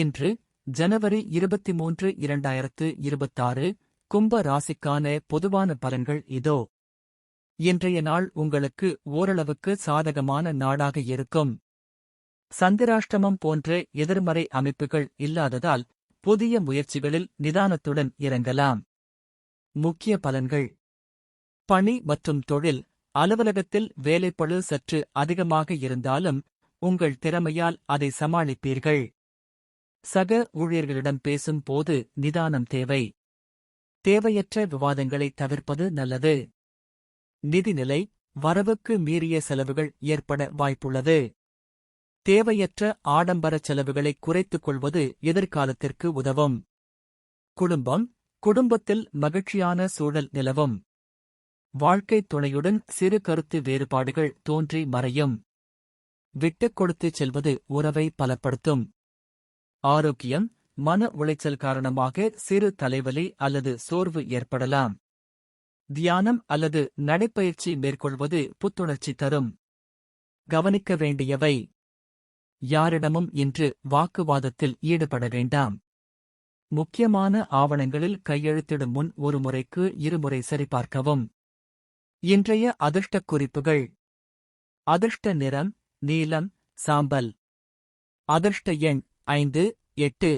இன்று ஜனவரி இருபத்தி மூன்று இரண்டாயிரத்து இருபத்தாறு கும்ப ராசிக்கான பொதுவான பலன்கள் இதோ. இன்றைய நாள் உங்களுக்கு ஓரளவுக்கு சாதகமான நாளாக இருக்கும். சந்திராஷ்டமம் போன்ற எதிர்மறை அமைப்புகள் இல்லாததால் புதிய முயற்சிகளில் நிதானத்துடன் இறங்கலாம். முக்கிய பலன்கள். பணி மற்றும் தொழில் அலுவலகத்தில் வேலைப்பளு சற்று அதிகமாக இருந்தாலும் உங்கள் திறமையால் அதை சமாளிப்பீர்கள். சக ஊழியர்களிடம் பேசும் போது நிதானம் தேவை. தேவையற்ற விவாதங்களை தவிர்ப்பது நல்லது. நிதிநிலை வரவுக்கு மீறிய செலவுகள் ஏற்பட வாய்ப்புள்ளது. தேவையற்ற ஆடம்பர செலவுகளை குறைத்துக் கொள்வது எதிர்காலத்திற்கு உதவும். குடும்பம் குடும்பத்தில் மகிழ்ச்சியான சூழல் நிலவும். வாழ்க்கைத் துணையுடன் சிறு கருத்து வேறுபாடுகள் தோன்றி மறையும். விட்டுக் கொடுத்துச் செல்வது உறவை பலப்படுத்தும். ஆரோக்கியம் மன உளைச்சல் காரணமாக சிறு தலைவலி அல்லது சோர்வு ஏற்படலாம். தியானம் அல்லது நடைப்பயிற்சி மேற்கொள்வது புத்துணர்ச்சி தரும். கவனிக்க வேண்டியவை. யாரிடமும் இன்று வாக்குவாதத்தில் ஈடுபட வேண்டாம். முக்கியமான ஆவணங்களில் கையெழுத்திடும் முன் ஒரு முறைக்கு இருமுறை சரிபார்க்கவும். இன்றைய அதிர்ஷ்டக் குறிப்புகள். அதிர்ஷ்ட நிறம் நீலம் சாம்பல். அதிர்ஷ்ட எண் ஐந்து எட்டு